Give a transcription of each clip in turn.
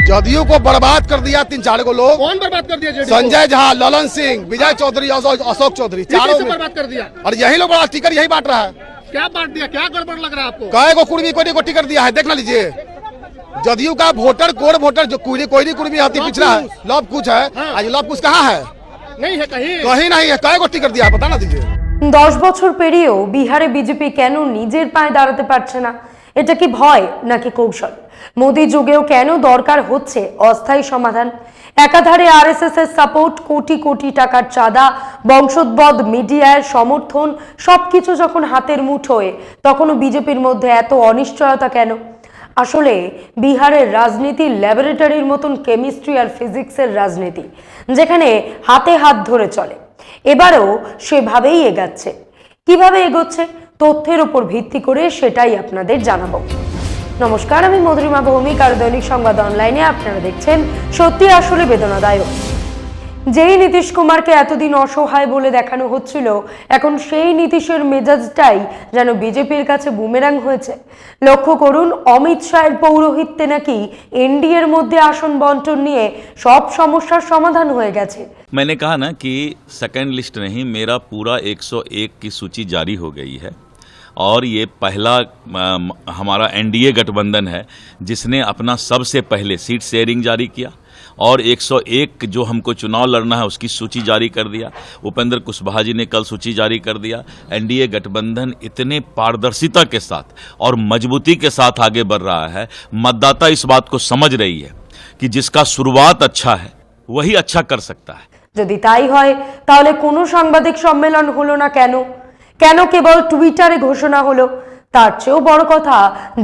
जदयू को बर्बाद कर दिया तीन चार को लोग कौन बर्बाद कर दिया जेडीयू संजय झा ललन सिंह विजय चौधरी और अशोक चौधरी चारों कैसे में बर्बाद कर दिया और यही लोग बड़ा टिकट यही बांट रहा है क्या बांट दिया क्या गड़बड़ लग रहा है आपको कहे को कुर्मी कोई को टिकट दिया है देख ना लीजिए जदयू का वोटर कोड वोटर जो कोई कोई कुर्मी आती लव पिछड़ा है कुछ। लव कुछ है हाँ। आज लव कुछ कहाँ है नहीं है कहीं कहीं नहीं है कहे को टिकट दिया है बता ना दीजिए দশ বছর পেরিয়েও বিহারে বিজেপি কেন নিজের পায়ে দাঁড়াতে পারছে না এটা কি ভয় নাকি কৌশল মোদী যুগেও কেন দরকার হচ্ছে অস্থায়ী সমাধান? একাধারে আরএসএস এর সাপোর্ট, কোটি কোটি টাকার চাঁদা বংশোদ্ভদ মিডিয়ার সমর্থন, সবকিছু যখন হাতের মুঠোয়, তখনও বিজেপির মধ্যে এত অনিশ্চয়তা কেন? আসলে বিহারের রাজনীতি ল্যাবরেটরির মতন কেমিস্ট্রি আর ফিজিক্সের রাজনীতি, যেখানে হাতে হাত ধরে চলে। এবারেও সেভাবেই এগাচ্ছে। কীভাবে এগোচ্ছে? তথ্যের উপর ভিত্তি করে সেটাই আপনাদের জানাব। নমস্কার আমি মধুরিমা ভৌমিক আর দৈনিক সংবাদ অনলাইনে আপনারা দেখছেন সত্যি আসলে বেদনাদায়ক যেই নীতিশ কুমারকে এতদিন অসহায় বলে দেখানো হচ্ছিল এখন সেই নীতিশের মেজাজটাই যেন বিজেপির কাছে বুমেরাং হয়েছে লক্ষ্য করুন অমিত শাহের পৌরোহিত্যে নাকি এনডিএর মধ্যে আসন বন্টন নিয়ে সব সমস্যার সমাধান হয়ে গেছে मैंने कहा ना कि सेकंड लिस्ट नहीं मेरा पूरा 101 की सूची जारी हो गई है और ये पहला अम, हमारा एनडीए गठबंधन है जिसने अपना सबसे पहले सीट शेयरिंग जारी किया और 101 जो हमको चुनाव लड़ना है उसकी सूची जारी कर दिया उपेंद्र कुशवाहा जी ने कल सूची जारी कर दिया एनडीए गठबंधन इतने पारदर्शिता के साथ और मजबूती के साथ आगे बढ़ रहा है मतदाता इस बात को समझ रही है कि जिसका शुरुआत अच्छा है वही अच्छा कर सकता है যদি তাই হয় তাহলে কোনো সাংবাদিক সম্মেলন হলো না কেন কেন কেবল টুইটারে ঘোষণা হলো? তার চেয়েও বড় কথা,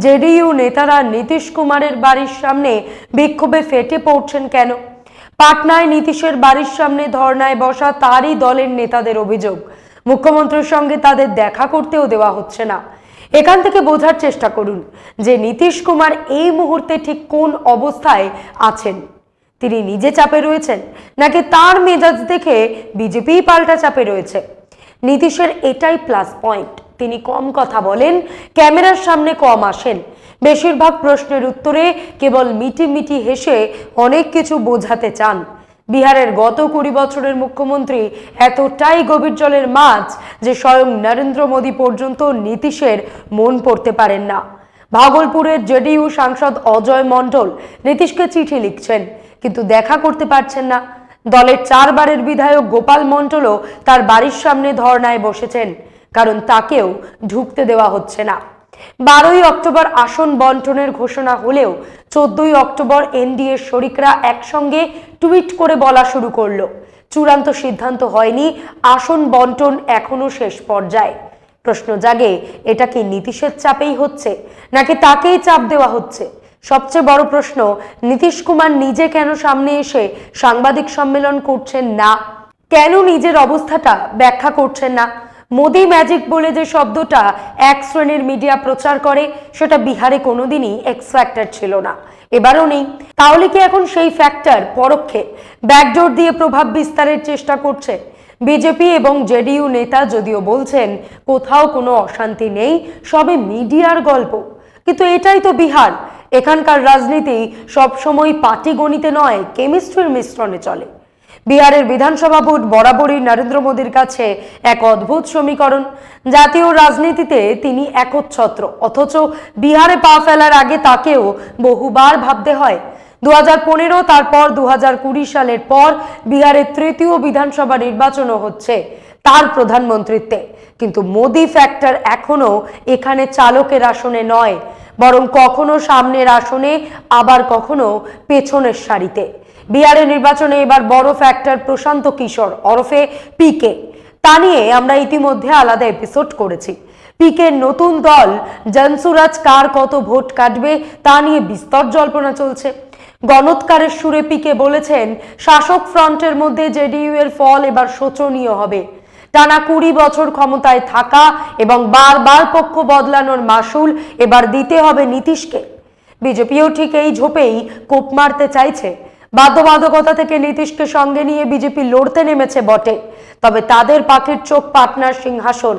জেডিইউ নেতারা নীতিশ কুমারের বাড়ির সামনে বিক্ষোভে ফেটে পড়ছেন কেন? পাটনায় নীতিশের বাড়ির সামনে ধর্নায় বসা তারই দলের নেতাদের অভিযোগ। মুখ্যমন্ত্রীর সঙ্গে তাদের দেখা করতেও দেওয়া হচ্ছে না। এখান থেকে বোঝার চেষ্টা করুন যে নীতিশ কুমার এই মুহূর্তে ঠিক কোন অবস্থায় আছেন। তিনি নিজে চাপে রয়েছেন নাকি তার মেজাজ দেখে বিজেপি পাল্টা চাপে রয়েছে? নীতিশের এটাই প্লাস পয়েন্ট তিনি কম কথা বলেন, ক্যামেরার সামনে কম আসেন। বেশিরভাগ প্রশ্নের উত্তরে কেবল মিটি মিটি হেসে অনেক কিছু বোঝাতে চান। বিহারের গত কুড়ি বছরের মুখ্যমন্ত্রী এতটাই গভীর জলের মাছ যে স্বয়ং নরেন্দ্র মোদী পর্যন্ত নীতিশের মন পড়তে পারেন না। ভাগলপুরের জেডিইউ সাংসদ অজয় মণ্ডল নীতিশকে চিঠি লিখছেন, কিন্তু দেখা করতে পারছেন না। দলের চারবারের বিধায়ক গোপাল মণ্ডলও তার বাড়ির সামনে ধর্নায় বসেছেন, কারণ তাকেও ঢুকতে দেওয়া হচ্ছে না। বারোই অক্টোবর আসন বন্টনের ঘোষণা হলেও চোদ্দই অক্টোবর এনডিএ শরিকরা একসঙ্গে টুইট করে বলা শুরু করল। চূড়ান্ত সিদ্ধান্ত হয়নি, আসন বন্টন এখনও শেষ পর্যায়ে। প্রশ্ন জাগে, এটা কি নীতিশের চাপেই হচ্ছে, নাকি তাকেই চাপ দেওয়া হচ্ছে? সবচেয়ে বড় প্রশ্ন, নীতিশ কুমার নিজে কেন সামনে এসে সাংবাদিক সম্মেলন করছেন না? কেন নিজের অবস্থাটা ব্যাখ্যা করছেন না? মোদি ম্যাজিক বলে যে শব্দটা এক শ্রেণির মিডিয়া প্রচার করে, সেটা বিহারে কোনোদিনই এক্স ফ্যাক্টর ছিল না। এবারও নেই। তাহলে কি এখন সেই ফ্যাক্টর পরোক্ষে ব্যাকডোর দিয়ে প্রভাব বিস্তারের চেষ্টা করছে? বিজেপি এবং জেডিইউ নেতা যদিও বলছেন, কোথাও কোনো অশান্তি নেই, সবে মিডিয়ার গল্প। কিন্তু এটাই তো বিহার। এখানকার রাজনীতি সবসময় পাটিগণিতে নয়, কেমিস্ট্রির মিশ্রণে চলে। বিহারের বিধানসভা ভোট বরাবরই নরেন্দ্র মোদীর কাছে এক অদ্ভুত সমীকরণ। জাতীয় রাজনীতিতে তিনি একচ্ছত্র, অথচ বিহারে পা ফেলার আগে তাকেও বহুবার ভাবতে হয়। দু হাজার পনেরো, তারপর দু হাজার কুড়ি সালের পর বিহারের তৃতীয় বিধানসভা নির্বাচনও হচ্ছে তার প্রধানমন্ত্রীত্বে। কিন্তু মোদি ফ্যাক্টর এখনও এখানে চালকের আসনে নয়। বরং কখনো সামনের আসনে, আবার কখনো পেছনের সারিতে। বিহারের নির্বাচনে এবার বড় ফ্যাক্টর প্রশান্ত কিশোর, ওরফে পিকে তা নিয়ে আমরা ইতিমধ্যে আলাদা এপিসোড করেছি। পিকের নতুন দল, জনসুরাজ কার কত ভোট কাটবে, তা নিয়ে বিস্তর জল্পনা চলছে। গণৎকারের সুরে পিকে বলেছেন, শাসক ফ্রন্টের মধ্যে জেডিইউ এর ফল এবার শোচনীয় হবে। টানা কুড়ি বছর ক্ষমতায় থাকা এবং বারবার পক্ষ বদলানোর মাসুল এবার দিতে হবে নীতিশকে। বিজেপিও ঠিক এই ঝোপেই কোপ মারতে চাইছে। বাধ্যবাধকতা থেকে নীতিশকে সঙ্গে নিয়ে বিজেপি লড়তে নেমেছে বটে। তবে তাদের পাখির চোখ পাটনার সিংহাসন।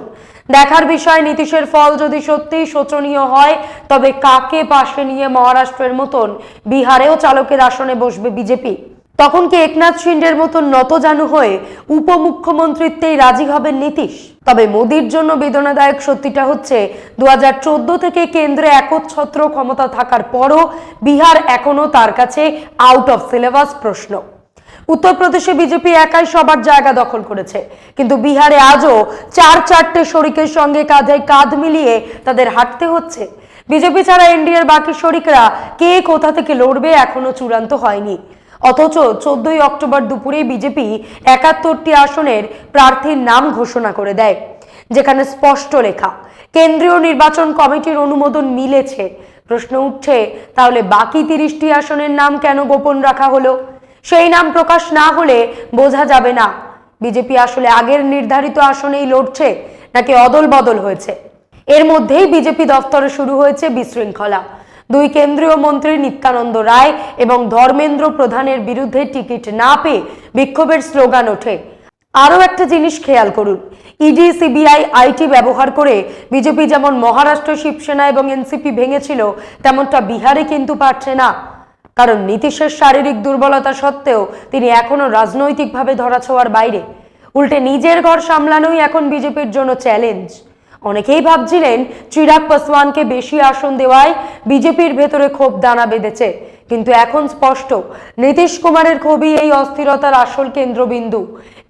দেখার বিষয়, নীতিশের ফল যদি সত্যিই শোচনীয় হয়, তবে কাকে পাশে নিয়ে মহারাষ্ট্রের মতন বিহারেও চালকের আসনে বসবে বিজেপি? তখন কি একনাথ শিন্ডের মতন নতজানু হয়ে উপমুখ্যমন্ত্রীত্বেই রাজি হবেন নীতিশ? তবে মোদির জন্য বেদনাদায়ক সত্যিটা হচ্ছে দু থেকে কেন্দ্রে একচ্ছত্র ক্ষমতা থাকার পরও বিহার এখনও তার কাছে আউট অফ সিলেবাস প্রশ্ন। উত্তরপ্রদেশে বিজেপি একাই সবার জায়গা দখল করেছে, কিন্তু বিহারে আজও চার চারটে শরিকের সঙ্গে কাঁধে কাঁধ মিলিয়ে তাদের হাঁটতে হচ্ছে। বিজেপি ছাড়া এনডিএর বাকি শরিকরা কে কোথা থেকে লড়বে এখনও চূড়ান্ত হয়নি। অথচ চোদ্দই অক্টোবর দুপুরে বিজেপি একাত্তরটি আসনের প্রার্থীর নাম ঘোষণা করে দেয়, যেখানে স্পষ্ট লেখা, কেন্দ্রীয় নির্বাচন কমিটির অনুমোদন মিলেছে। প্রশ্ন উঠছে, তাহলে বাকি তিরিশটি আসনের নাম কেন গোপন রাখা হলো? সেই নাম প্রকাশ না হলে বোঝা যাবে না, বিজেপি আসলে আগের নির্ধারিত আসনেই লড়ছে নাকি অদল বদল হয়েছে। এর মধ্যেই বিজেপি দফতরে শুরু হয়েছে বিশৃঙ্খলা। দুই কেন্দ্রীয় মন্ত্রী নিত্যানন্দ রায় এবং ধর্মেন্দ্র প্রধানের বিরুদ্ধে টিকিট না পেয়ে বিক্ষোভের স্লোগান ওঠে। আরও একটা জিনিস খেয়াল করুন, ইডি, সিবিআই, আইটি ব্যবহার করে বিজেপি যেমন মহারাষ্ট্র, শিবসেনা এবং এনসিপি ভেঙেছিল, তেমনটা বিহারে কিন্তু পারছে না। কারণ নীতিশের শারীরিক দুর্বলতা সত্ত্বেও তিনি এখনও রাজনৈতিকভাবে ধরাছোঁয়ার বাইরে। উল্টে নিজের ঘর সামলানোই এখন বিজেপির জন্য চ্যালেঞ্জ অনেকেই ভাবছিলেন চিরাগ পাসওয়ানকে বেশি আসন দেওয়ায় বিজেপির ভেতরে ক্ষোভ দানা বেঁধেছে। কিন্তু এখন স্পষ্ট, নীতিশ কুমারের ক্ষোভই এই অস্থিরতার আসল কেন্দ্রবিন্দু।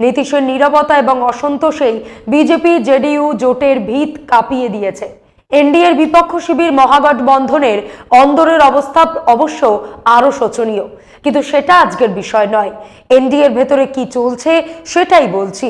নীতিশের নীরবতা এবং অসন্তোষেই বিজেপি জেডিইউ জোটের ভিত কাঁপিয়ে দিয়েছে। এনডিএর বিপক্ষ শিবির মহাগঠবন্ধনের অন্দরের অবস্থা অবশ্য আরও শোচনীয়। কিন্তু সেটা আজকের বিষয় নয়। এনডিএর ভেতরে কি চলছে সেটাই বলছি।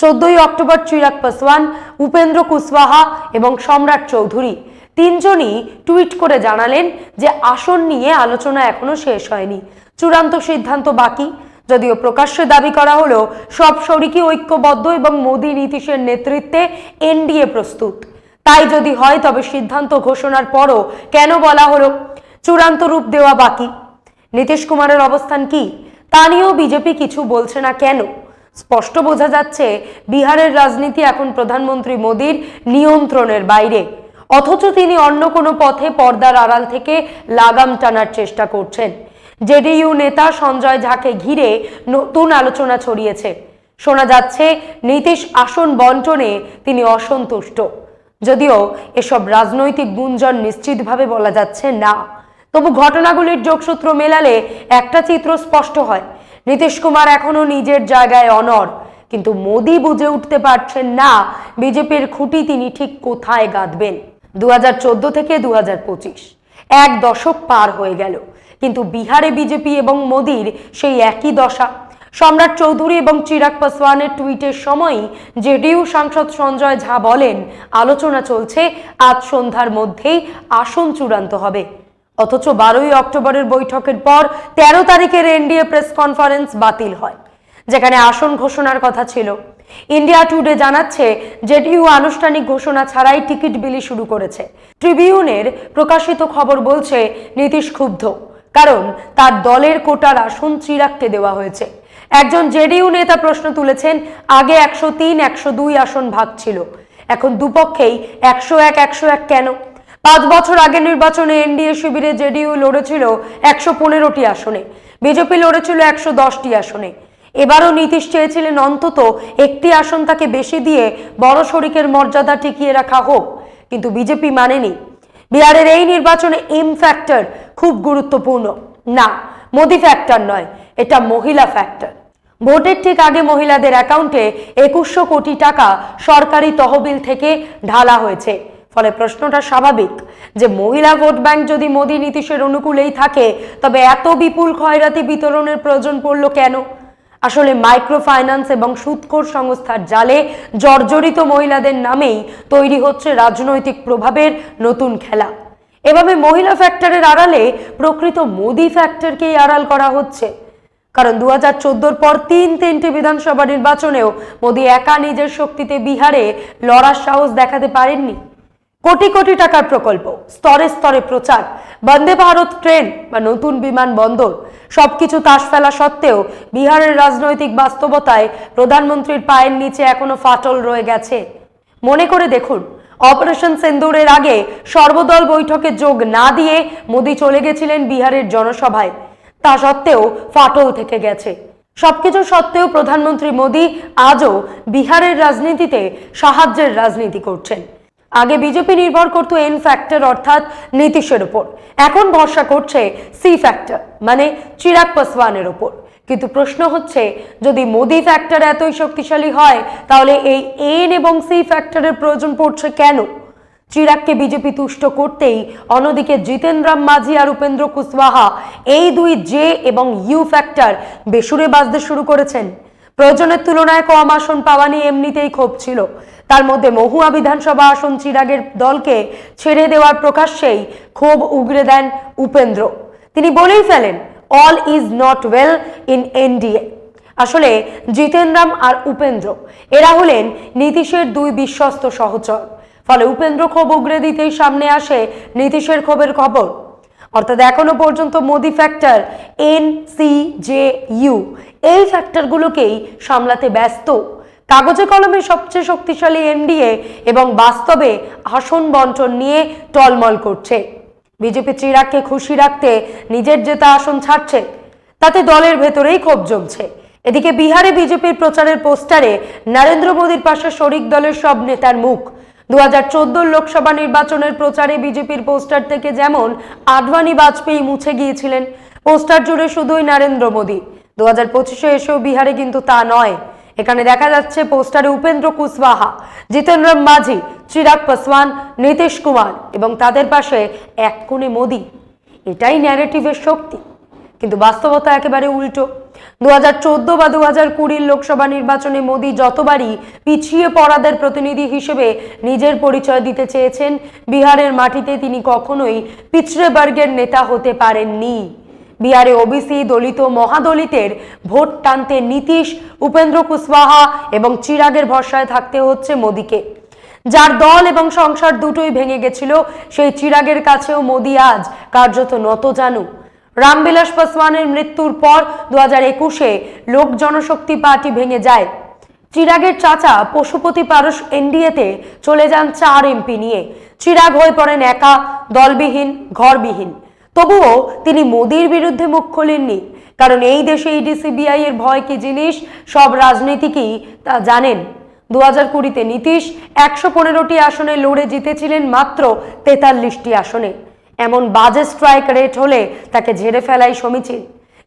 চোদ্দই অক্টোবর চিরাগ পাসওয়ান, উপেন্দ্র কুশওয়াহা এবং সম্রাট চৌধুরী। তিনজনই টুইট করে জানালেন যে আসন নিয়ে আলোচনা এখনও শেষ হয়নি। চূড়ান্ত সিদ্ধান্ত বাকি। যদিও প্রকাশ্যে দাবি করা হলো সব শরিকই ঐক্যবদ্ধ এবং মোদী নীতিশের নেতৃত্বে এনডিএ প্রস্তুত। তাই যদি হয়, তবে সিদ্ধান্ত ঘোষণার পরও কেন বলা হলো? চূড়ান্ত রূপ দেওয়া বাকি। নীতিশ কুমারের অবস্থান কি? তা নিয়েও বিজেপি কিছু বলছে না কেন? স্পষ্ট বোঝা যাচ্ছে বিহারের রাজনীতি এখন প্রধানমন্ত্রী মোদীর নিয়ন্ত্রণের বাইরে। অথচ তিনি অন্য কোনো পথে পর্দার আড়াল থেকে লাগাম টানার চেষ্টা করছেন। জেডিইউ নেতা সঞ্জয় ঝাকে ঘিরে নতুন আলোচনা ছড়িয়েছে। শোনা যাচ্ছে, নীতিশ আসন বন্টনে তিনি অসন্তুষ্ট। যদিও এসব রাজনৈতিক গুঞ্জন নিশ্চিতভাবে বলা যাচ্ছে না। তবু ঘটনাগুলির যোগসূত্র মেলালে একটা চিত্র স্পষ্ট হয়। নীতিশ কুমার এখনও নিজের জায়গায় অনর কিন্তু মোদি বুঝে উঠতে পারছেন না বিজেপির খুঁটি তিনি ঠিক কোথায় গাঁথবেন দু থেকে দু এক দশক পার হয়ে গেল। কিন্তু বিহারে বিজেপি এবং মোদির সেই একই দশা। সম্রাট চৌধুরী এবং চিরাগ পাসওয়ানের টুইটের সময়ই জেডিইউ সাংসদ সঞ্জয় ঝা বলেন, আলোচনা চলছে, আজ সন্ধ্যার মধ্যেই আসন চূড়ান্ত হবে। অথচ বারোই অক্টোবরের বৈঠকের পর তেরো তারিখের এনডিএ প্রেস কনফারেন্স বাতিল হয়, যেখানে আসন ঘোষণার কথা ছিল। ইন্ডিয়া টুডে জানাচ্ছে, জেডিইউ আনুষ্ঠানিক ঘোষণা ছাড়াই টিকিট বিলি শুরু করেছে। ট্রিবিউনের প্রকাশিত খবর বলছে, নীতিশ ক্ষুব্ধ, কারণ তার দলের কোটার আসন চিরাগকে দেওয়া হয়েছে। একজন জেডিইউ নেতা প্রশ্ন তুলেছেন, আগে একশো তিন, একশো দুই আসন ভাগ ছিল। এখন দুপক্ষেই একশো এক একশো এক কেন? পাঁচ বছর আগে নির্বাচনে এনডিএ শিবিরে জেডিইউ লড়েছিল একশো পনেরোটি আসনে। বিজেপি লড়েছিল একশো দশটি আসনে। এবারও নীতিশ চেয়েছিলেন অন্তত একটি আসন তাকে বেশি দিয়ে বড় শরিকের মর্যাদা টিকিয়ে রাখা হোক, কিন্তু বিজেপি মানেনি। বিহারের এই নির্বাচনে এম ফ্যাক্টর খুব গুরুত্বপূর্ণ। না, মোদি ফ্যাক্টর নয়, এটা মহিলা ফ্যাক্টর। ভোটের ঠিক আগে মহিলাদের অ্যাকাউন্টে একুশশো কোটি টাকা সরকারি তহবিল থেকে ঢালা হয়েছে। ফলে প্রশ্নটা স্বাভাবিক যে মহিলা ভোট ব্যাংক যদি মোদী নীতিশের অনুকূলেই থাকে, তবে এত বিপুল খয়রাতি বিতরণের প্রয়োজন পড়ল কেন? আসলে মাইক্রো ফাইন্যান্স এবং সুদখোর সংস্থার জালে জর্জরিত মহিলাদের নামেই তৈরি হচ্ছে রাজনৈতিক প্রভাবের নতুন খেলা। এভাবে মহিলা ফ্যাক্টরের আড়ালে প্রকৃত মোদি ফ্যাক্টরকেই আড়াল করা হচ্ছে। কারণ দু হাজার পর তিন তিনটি বিধানসভা নির্বাচনেও মোদি একা নিজের শক্তিতে বিহারে লড়ার সাহস দেখাতে পারেননি। কোটি কোটি টাকার প্রকল্প, স্তরে স্তরে প্রচার, বন্দে ভারত ট্রেন বা নতুন বিমান বন্দর, সবকিছু তাস ফেলা সত্ত্বেও বিহারের রাজনৈতিক বাস্তবতায় প্রধানমন্ত্রীর পায়ের নিচে এখনও ফাটল রয়ে গেছে। মনে করে দেখুন, অপারেশন সেন্দুরের আগে সর্বদল বৈঠকে যোগ না দিয়ে মোদী চলে গেছিলেন বিহারের জনসভায়। তা সত্ত্বেও ফাটল থেকে গেছে। সবকিছু সত্ত্বেও প্রধানমন্ত্রী মোদী আজও বিহারের রাজনীতিতে সাহায্যের রাজনীতি করছেন। আগে বিজেপি নির্ভর করত এন ফ্যাক্টর অর্থাৎ নীতিশের উপর। এখন ভরসা করছে সি ফ্যাক্টর মানে চিরাগ পাসওয়ানের উপর। কিন্তু প্রশ্ন হচ্ছে, যদি মোদি ফ্যাক্টর এতই শক্তিশালী হয়, তাহলে এই এন এবং সি ফ্যাক্টরের প্রয়োজন পড়ছে কেন? চিরাগকে বিজেপি তুষ্ট করতেই অন্যদিকে জিতেন্দ্রাম মাঝি আর উপেন্দ্র কুশওয়াহা এই দুই জে এবং ইউ ফ্যাক্টর বেসুরে বাজতে শুরু করেছেন। প্রয়োজনের তুলনায় কম আসন পাওয়া নিয়ে এমনিতেই ক্ষোভ ছিল। তার মধ্যে মহুয়া বিধানসভা আসন চিরাগের দলকে ছেড়ে দেওয়ার প্রকাশ্যেই ক্ষোভ উগরে দেন উপেন্দ্র। তিনি বলেই ফেলেন all is not well in NDA আসলে জিতেন্দ্রাম আর উপেন্দ্র, এরা হলেন নীতিশের দুই বিশ্বস্ত সহচর। ফলে উপেন্দ্র ক্ষোভ উগরে দিতেই সামনে আসে নীতিশের ক্ষোভের খবর। অর্থাৎ এখনও পর্যন্ত Modi factor N C J U এই ফ্যাক্টরগুলোকেই সামলাতে ব্যস্ত। কাগজে কলমে সবচেয়ে শক্তিশালী এনডিএ এবং বাস্তবে আসন বন্টন নিয়ে টলমল করছে। বিজেপি চিরাগকে খুশি রাখতে নিজের জেতা আসন ছাড়ছে। তাতে দলের ভেতরেই ক্ষোভ জমছে। এদিকে বিহারে বিজেপির প্রচারের পোস্টারে নরেন্দ্র মোদীর পাশে শরিক দলের সব নেতার মুখ। দু হাজার লোকসভা নির্বাচনের প্রচারে বিজেপির পোস্টার থেকে যেমন আডবাণী বাজপেয়ী মুছে গিয়েছিলেন, পোস্টার জুড়ে শুধুই নরেন্দ্র মোদী। দু হাজার পঁচিশে এসেও বিহারে কিন্তু তা নয়। এখানে দেখা যাচ্ছে পোস্টারে উপেন্দ্র কুশওয়াহা, জিতেন্দ্র মাঝি, চিরাগ পাসওয়ান, নীতিশ কুমার এবং তাদের পাশে এক কোণে মোদী। এটাই ন্যারেটিভের শক্তি। কিন্তু বাস্তবতা একেবারে উল্টো। দু বা দু হাজার লোকসভা নির্বাচনে মোদী যতবারই পিছিয়ে পড়াদের প্রতিনিধি হিসেবে নিজের পরিচয় দিতে চেয়েছেন, বিহারের মাটিতে তিনি কখনোই পিছড়ে বর্গের নেতা হতে পারেননি। বিহারে ওবিসি, দলিত মহাদলিতের ভোট টানতে নীতিশ উপেন্দ্র কুশওয়াহা এবং চিরাগের ভরসায় থাকতে হচ্ছে মোদীকে। যার দল এবং সংসার দুটোই ভেঙে গেছিল, সেই চিরাগের কাছেও মোদী আজ কার্যত নত জানু রামবিলাস পাসওয়ানের মৃত্যুর পর দু হাজার একুশে লোক জনশক্তি পার্টি ভেঙে যায়। চিরাগের চাচা পশুপতি পারস এনডিএতে চলে যান চার এমপি নিয়ে। চিরাগ হয়ে পড়েন একা, দলবিহীন, ঘরবিহীন। তবুও তিনি মোদির বিরুদ্ধে মুখ খোলেননি, কারণ এই দেশে ইডি সিবিআই এর ভয় কি জিনিস, সব রাজনীতিকই তা জানেন। দু হাজার কুড়িতে নীতিশ একশো পনেরোটি আসনে লড়ে জিতেছিলেন মাত্র তেতাল্লিশটি আসনে। এমন বাজে স্ট্রাইক রেট হলে তাকে ঝেড়ে ফেলাই সমীচীন।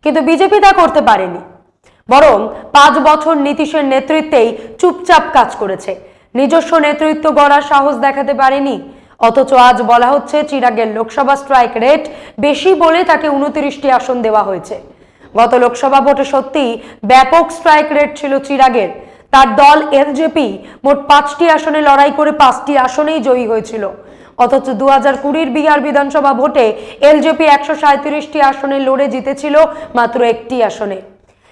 কিন্তু বিজেপি তা করতে পারেনি। বরং পাঁচ বছর নীতিশের নেতৃত্বেই চুপচাপ কাজ করেছে। নিজস্ব নেতৃত্ব গড়ার সাহস দেখাতে পারেনি। অথচ আজ বলা হচ্ছে চিরাগের লোকসভা স্ট্রাইক রেট বেশি বলে তাকে উনত্রিশটি আসন দেওয়া হয়েছে। গত লোকসভা ভোটে সত্যি ব্যাপক স্ট্রাইক রেট ছিল চিরাগের। তার দল এলজেপি মোট পাঁচটি আসনে লড়াই করে পাঁচটি আসনেই জয়ী হয়েছিল। অথচ দু হাজার কুড়ির বিহার বিধানসভা ভোটে এলজেপি একশো সাঁত্রিশটি আসনে লড়ে জিতেছিল মাত্র একটি আসনে।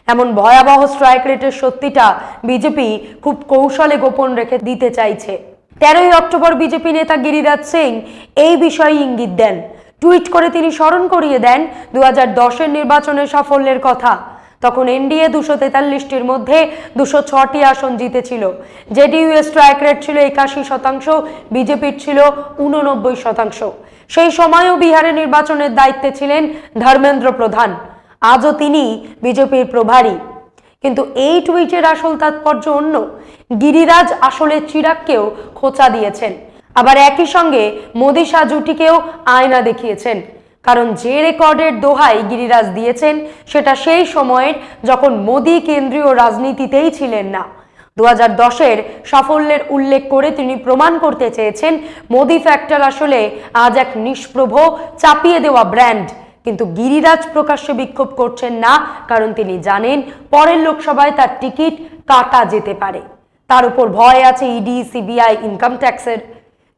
এমন ভয়াবহ স্ট্রাইক রেটের সত্যিটা বিজেপি খুব কৌশলে গোপন রেখে দিতে চাইছে। তেরোই অক্টোবর বিজেপি নেতা গিরিরাজ সিং এই বিষয়ে ইঙ্গিত দেন। টুইট করে তিনি স্মরণ করিয়ে দেন দু হাজার দশের নির্বাচনের সাফল্যের কথা। তখন এনডিএ দুশো তেতাল্লিশটির মধ্যে দুশো ছটি আসন জিতেছিল। জেডিইউ এর স্ট্রাইক রেট ছিল একাশি শতাংশ, বিজেপির ছিল উননব্বই শতাংশ। সেই সময়ও বিহারে নির্বাচনের দায়িত্বে ছিলেন ধর্মেন্দ্র প্রধান। আজও তিনি বিজেপির প্রভারী। কিন্তু এই টুইটের আসল তাৎপর্য অন্য। গিরিরাজ আসলে চিরাগকেও খোঁচা দিয়েছেন। আবার একই সঙ্গে মোদী শাহ জুটিকেও আয়না দেখিয়েছেন। কারণ যে রেকর্ডের দোহাই গিরিরাজ দিয়েছেন, সেটা সেই সময়ের যখন মোদী কেন্দ্রীয় রাজনীতিতেই ছিলেন না। দু হাজার দশের সাফল্যের উল্লেখ করে তিনি প্রমাণ করতে চেয়েছেন, মোদি ফ্যাক্টর আসলে আজ এক নিষ্প্রভ, চাপিয়ে দেওয়া ব্র্যান্ড কিন্তু গিরিরাজ প্রকাশ্যে বিক্ষোভ করছেন না, কারণ তিনি জানেন পরের লোকসভায় তার টিকিট কাটা যেতে পারে। তার উপর ভয় আছে ইডি, সিবিআই ইনকাম ট্যাক্সের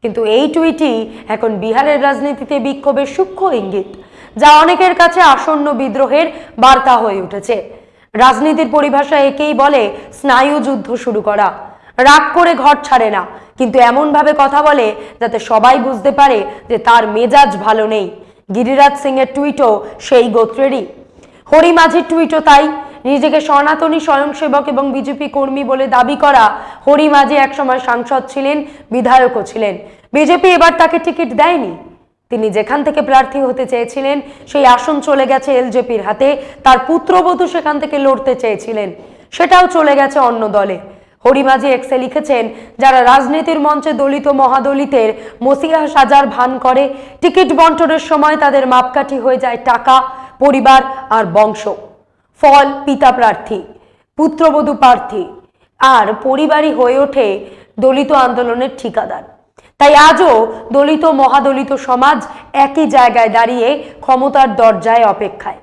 কিন্তু এই টুইটই এখন বিহারের রাজনীতিতে বিক্ষোভের সূক্ষ্ম ইঙ্গিত, যা অনেকের কাছে আসন্ন বিদ্রোহের বার্তা হয়ে উঠেছে। রাজনীতির পরিভাষা একেই বলে স্নায়ু যুদ্ধ শুরু করা। রাগ করে ঘর ছাড়ে না, কিন্তু এমনভাবে কথা বলে যাতে সবাই বুঝতে পারে যে তার মেজাজ ভালো নেই। গিরিরাজ সিং এর টুইটও সেই গোত্রেরই। হরি মাঝির টুইটও তাই। নিজেকে সনাতনী স্বয়ংসেবক এবং বিজেপি কর্মী বলে দাবি করা হরি মাঝি একসময় সাংসদ ছিলেন, বিধায়কও ছিলেন। বিজেপি এবার তাকে টিকিট দেয়নি। তিনি যেখান থেকে প্রার্থী হতে চেয়েছিলেন, সেই আসন চলে গেছে এলজেপির হাতে। তার পুত্রবধূ সেখান থেকে লড়তে চেয়েছিলেন। সেটাও চলে গেছে অন্য দলে। হরিমাঝি এক্সে লিখেছেন, যারা রাজনীতির মঞ্চে দলিত মহাদলিতের মসিহা সাজার ভান করে, টিকিট বন্টনের সময় তাদের মাপকাঠি হয়ে যায় টাকা, পরিবার আর বংশ। ফল পিতা প্রার্থী, পুত্রবধূ প্রার্থী আর পরিবারই হয়ে ওঠে দলিত আন্দোলনের ঠিকাদার। তাই আজও দলিত, মহাদলিত সমাজ একই জায়গায় দাঁড়িয়ে ক্ষমতার দরজায় অপেক্ষায়।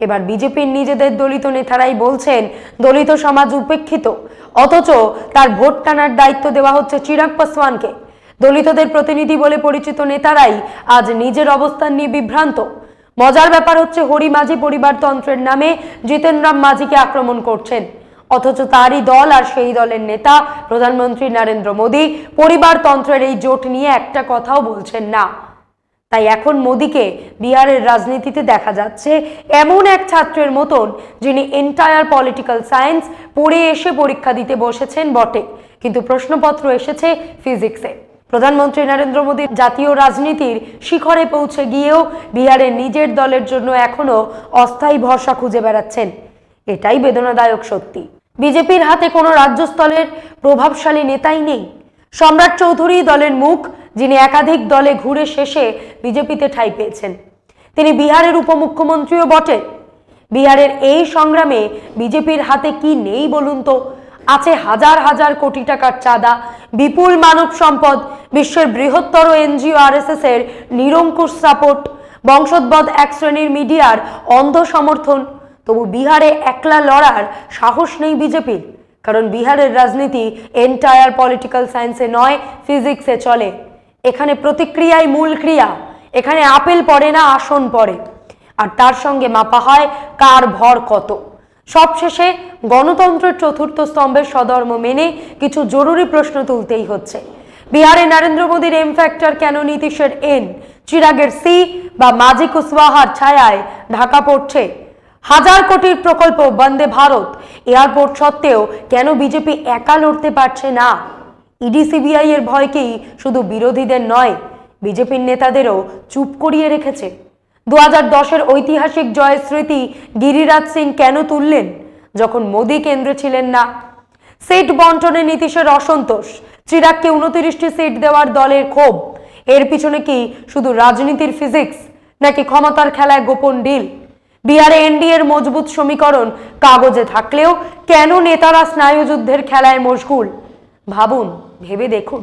এবার বিজেপির নিজেদের দলিত নেতারাই বলছেন, দলিত সমাজ উপেক্ষিত, অথচ তার ভোট টানার দায়িত্ব দেওয়া হচ্ছে চিরাগ পাসওয়ানকে। দলিতদের প্রতিনিধি বলে পরিচিত নেতারাই আজ নিজের অবস্থান নিয়ে বিভ্রান্ত। মজার ব্যাপার হচ্ছে হরি মাঝি পরিবারতন্ত্রের নামে জিতেন্দ্রাম মাঝিকে আক্রমণ করছেন। অথচ তারই দল আর সেই দলের নেতা প্রধানমন্ত্রী নরেন্দ্র মোদী পরিবারতন্ত্রের এই জোট নিয়ে একটা কথাও বলছেন না। তাই এখন মোদীকে বিহারের রাজনীতিতে দেখা যাচ্ছে এমন এক ছাত্রের মতন যিনি এন্টায়ার পলিটিক্যাল সায়েন্স পড়ে এসে পরীক্ষা দিতে বসেছেন বটে। কিন্তু প্রশ্নপত্র এসেছে ফিজিক্সে প্রধানমন্ত্রী নরেন্দ্র মোদীর জাতীয় রাজনীতির শিখরে পৌঁছে গিয়েও বিহারের নিজের দলের জন্য এখনও অস্থায়ী ভরসা খুঁজে বেড়াচ্ছেন। এটাই বেদনাদায়ক সত্যি। বিজেপির হাতে কোনো রাজ্যস্থলের প্রভাবশালী নেতাই নেই। সম্রাট চৌধুরী দলের মুখ, যিনি একাধিক দলে ঘুরে শেষে বিজেপিতে ঠাঁই পেয়েছেন। তিনি বিহারের উপমুখ্যমন্ত্রীও বটে। বিহারের এই সংগ্রামে বিজেপির হাতে কি নেই বলুন তো? আছে হাজার হাজার কোটি টাকার চাঁদা, বিপুল মানব সম্পদ, বিশ্বের বৃহত্তর এনজিও আরএসএস এর নিরঙ্কুশ সাপোর্ট বংশোদ্ভদ এক শ্রেণির মিডিয়ার অন্ধ সমর্থন তবু বিহারে একলা লড়ার সাহস নেই বিজেপির, কারণ বিহারের রাজনীতি এন্টায়ার পলিটিক্যাল সায়েন্সে নয় ফিজিক্সে চলে। এখানে প্রতিক্রিয়াই মূল ক্রিয়া, এখানে আপেল পড়ে না, আসন পড়ে। আর তার সঙ্গে মাপা হয় কার ভর কত। সবশেষে গণতন্ত্রের চতুর্থ স্তম্ভের সধর্ম মেনে কিছু জরুরি প্রশ্ন তুলতেই হচ্ছে। বিহারে নরেন্দ্র মোদীর এম ফ্যাক্টর কেন নীতিশের এন চিরাগের সি বা মাঝি কুশওয়াহার ছায়ায় ঢাকা পড়ছে। হাজার কোটির প্রকল্প বন্দে ভারত, এয়ারপোর্ট সত্ত্বেও কেন বিজেপি একা লড়তে পারছে না? ইডি, সিবিআই এর ভয়কেই শুধু বিরোধীদের নয়? বিজেপির নেতাদেরও চুপ করিয়ে রেখেছে। দু হাজার দশের ঐতিহাসিক জয়ের স্মৃতি গিরিরাজ সিং কেন তুললেন? যখন মোদী কেন্দ্রে ছিলেন না। সিট বন্টনে নীতিশের অসন্তোষ। চিরাগকে উনত্রিশটি সিট দেওয়ার দলের ক্ষোভ। এর পিছনে কি শুধু রাজনীতির ফিজিক্স, নাকি ক্ষমতার খেলায় গোপন ডিল? বিহারে এনডিএর মজবুত সমীকরণ কাগজে থাকলেও কেন নেতারা স্নায়ুযুদ্ধের খেলায় মশগুল? ভাবুন, ভেবে দেখুন।